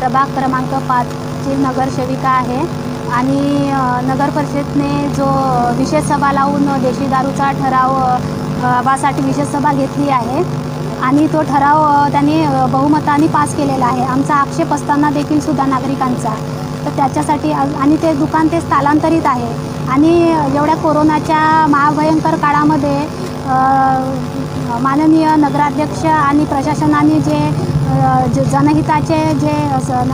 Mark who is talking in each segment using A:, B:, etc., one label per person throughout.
A: प्रभाग क्रमांक पाचची नगरसेविका आहे. आणि नगर परिषदने जो विशेष सभा लावून देशी दारूचा ठराव वासाठी विशेष सभा घेतली आहे. आणि तो ठराव त्यांनी बहुमताने पास केलेला आहे. आमचा आक्षेप असताना देखील सुद्धा नागरिकांचा. तर त्याच्यासाठी आणि ते दुकान ते स्थलांतरित आहे. आणि एवढ्या कोरोनाच्या महाभयंकर काळामध्ये माननीय नगराध्यक्ष आणि प्रशासनाने जे जे जनहिताचे जे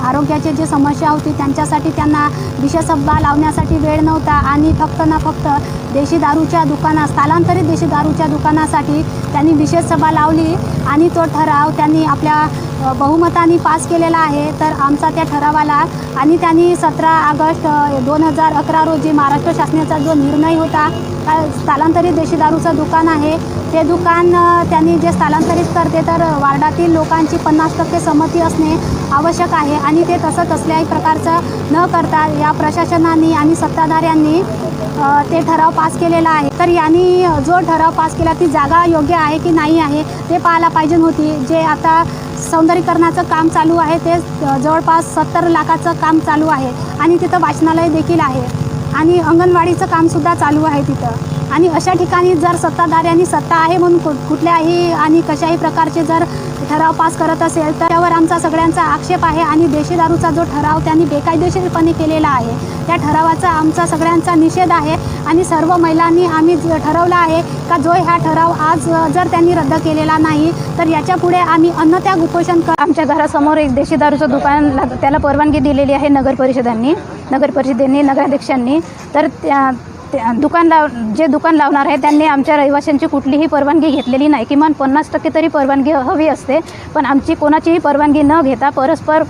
A: आरोग्याचे जे समस्या होती त्यांच्यासाठी त्यांना विशेष लावण्यासाठी वेळ नव्हता आणि फक्त ना फक्त देशी दारूच्या दुकाना स्थलांतरित देशी दारूच्या दुकानासाठी त्यांनी विशेष सभा लावली आणि तो ठराव त्यांनी आपल्या बहुमतानी बहुमताने पास केलेला आहे. तर आमचा त्या ठरावाला आणि त्यांनी सतरा ऑगस्ट दोन हजार अकरा रोजी महाराष्ट्र शासनाचा जो निर्णय होता स्थलांतरित देशी दारूचं दुकान आहे ते दुकान त्यांनी जे स्थलांतरित करते तर वार्डातील लोकांची पन्नास टक्के संमती असणे आवश्यक आहे. आणि ते तसं कसल्याही प्रकारचं न करता या प्रशासनाने आणि सत्ताधाऱ्यांनी ते ठराव पास केलेला आहे. तर यांनी जो ठराव पास केला ती जागा योग्य आहे की नाही आहे ते पाहायला पाहिजे होती. जे आता सौंदर्यीकरणाचं काम चालू आहे ते जवळपास सत्तर लाखाचं काम चालू आहे. आणि तिथं वाचनालय देखील आहे. आणि अंगणवाडीचं कामसुद्धा चालू आहे तिथं. आणि अशा ठिकाणी जर सत्ताधाऱ्यांनी सत्ता आहे म्हणून कुठल्याही आणि कशाही प्रकारचे जर ठराव पास करत असेल तर त्यावर आमचा सगळ्यांचा आक्षेप आहे आणि देशी दारूचा जो ठराव त्यांनी बेकायदेशीरपणे केलेला आहे त्या ठरावाचा आमचा सगळ्यांचा निषेध आहे आणि सर्व महिलांनी आम्ही ज- ठरवलं आहे का जो हा ठराव आज जर त्यांनी रद्द केलेला नाही तर याच्यापुढे आम्ही अन्नत्याग उपोषण कर आमच्या घरासमोर एक देशी दारूचं दुकान त्याला परवानगी दिलेली आहे नगर परिषदांनी नगर परिषदेने नगराध्यक्षांनी. तर त्या त्या दुकान लाव जे दुकान लावणार आहे त्यांनी आमच्या रहिवाशांची कुठलीही परवानगी घेतलेली नाही. किमान पन्नास टक्के तरी परवानगी हवी असते. पण आमची कोणाचीही परवानगी न घेता परस्पर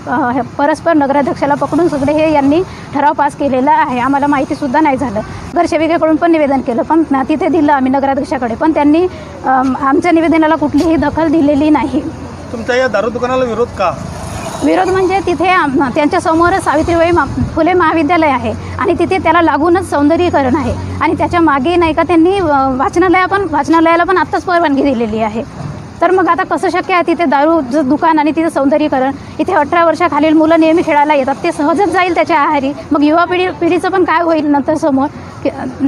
A: परस्पर नगराध्यक्षाला पकडून सगळे हे यांनी ठराव पास केलेला आहे. आम्हाला माहितीसुद्धा नाही झालं. नगरसेविकेकडून पण निवेदन केलं. पण ना तिथे दिलं आम्ही नगराध्यक्षाकडे. पण त्यांनी आमच्या निवेदनाला कुठलीही दखल दिलेली नाही.
B: तुमच्या या दारू दुकानाला विरोध का?
A: विरोध म्हणजे तिथे आम- त्यांच्या समोरच सावित्रीबाई मा फुले महाविद्यालय आहे. आणि तिथे त्याला लागूनच सौंदर्यीकरण आहे. आणि त्याच्यामागे नाही का त्यांनी वाचनालया पण वाचनालयाला पण आत्ताच परवानगी दिलेली आहे. तर मग आता कसं शक्य आहे तिथे दारूचं दुकान आणि तिथे सौंदर्यीकरण? इथे अठरा वर्षाखालील मुलं नेहमी खेळायला येतात. ते सहजच जाईल त्याच्या आहारी. मग युवा पिढी पिढीचं पण काय होईल नंतर समोर?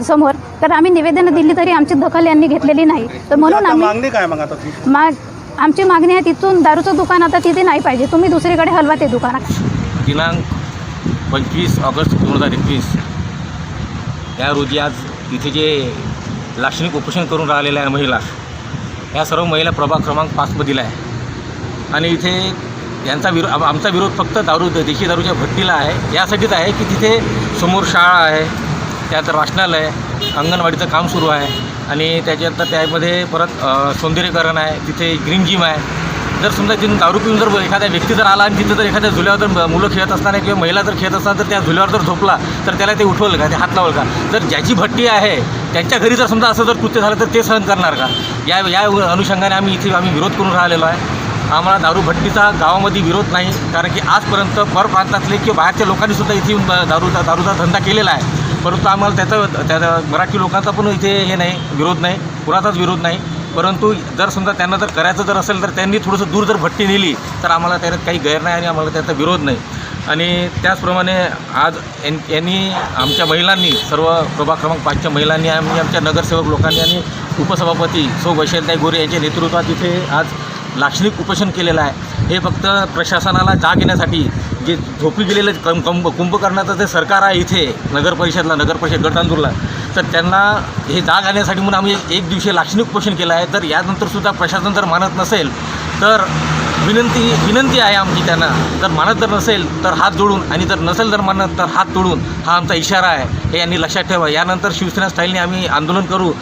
A: समोर? तर आम्ही निवेदनं दिली तरी आमची दखल यांनी घेतलेली नाही. तर म्हणून आम्ही
B: मागणी काय मग आता ती
A: माग आमची मागणी आहे तिथून दारूचं दुकान आता तिथे नाही पाहिजे. तुम्ही दुसरीकडे हलवा ते दुकान
C: दिनांक पंचवीस ऑगस्ट दोन हजार एकवीस. या रोजी आज इथे जे लाक्षणिक उपोषण करून राहिलेल्या आहे महिला या सर्व महिला प्रभाग क्रमांक पाचमधील आहे. आणि इथे यांचा विरो आमचा विरोध फक्त दारू देशी दारूच्या भट्टीला आहे. यासाठीच आहे की तिथे समोर शाळा आहे त्यानंतर वाचनालय अंगणवाडीचं काम सुरू आहे. आणि त्याच्यानंतर त्यामध्ये परत सौंदर्यकरण सौंदर्यीकरण आहे तिथे ग्रीन जिम आहे. जर समजा तिथून दारू पिऊन जर एखाद्या व्यक्ती जर आला आणि तिथं जर एखाद्या झुल्यावर जर मुलं खेळत असताना किंवा महिला जर खेळत असताना तर त्या झुल्यावर जर झोपला तर त्याला ते उठवलं का? ते हात लावलं का? जर ज्याची भट्टी आहे त्यांच्या घरी जर समजा असं जर कृत्य झालं तर ते सहन करणार का? या या अनुषंगाने आम्ही इथे आम्ही विरोध करून राहिलेलो आहे. आम्हाला दारू भट्टीचा गावामध्ये विरोध नाही कारण की आजपर्यंत परप्रांतातले किंवा बाहेरच्या लोकांनी सुद्धा इथे येऊन दारूचा दारूचा धंदा केलेला आहे. परंतु आम्हाला त्याचा त्या मराठी लोकांचा पण इथे हे नाही विरोध नाही कुणाचाच विरोध नाही. परंतु जर समजा त्यांना जर करायचं जर असेल तर त्यांनी थोडंसं दूर जर भट्टी नेली तर आम्हाला त्याच्यात काही गैर नाही आणि आम्हाला त्याचा विरोध नाही. आणि त्याचप्रमाणे आज यां- यांनी आमच्या महिलांनी सर्व प्रभाग क्रमांक पाचच्या महिलांनी आम्ही आमच्या नगरसेवक लोकांनी आणि उपसभापती सौ वैशालताई गोरे यांच्या नेतृत्वात इथे आज लाक्षणिक उपोषण केलेलं आहे. हे फक्त प्रशासनाला जाग येण्यासाठी जे झोपी गेलेलं कं कंब कुंभकर्णाचं जे सरकार आहे इथे नगर परिषदला नगर परिषद गटांदूरला तर त्यांना हे जाग आणण्यासाठी म्हणून आम्ही एक दिवशी लाक्षणिक उपोषण केलं आहे. तर यानंतरसुद्धा प्रशासन जर मानत नसेल तर विनंती विनंती आहे आमची त्यांना. जर मानत जर नसेल तर हात जोडून आणि जर नसेल जर मानत तर हात तोडून हा आमचा इशारा आहे हे यांनी लक्षात ठेवा. यानंतर शिवसेना स्टाईलने आम्ही आंदोलन करू.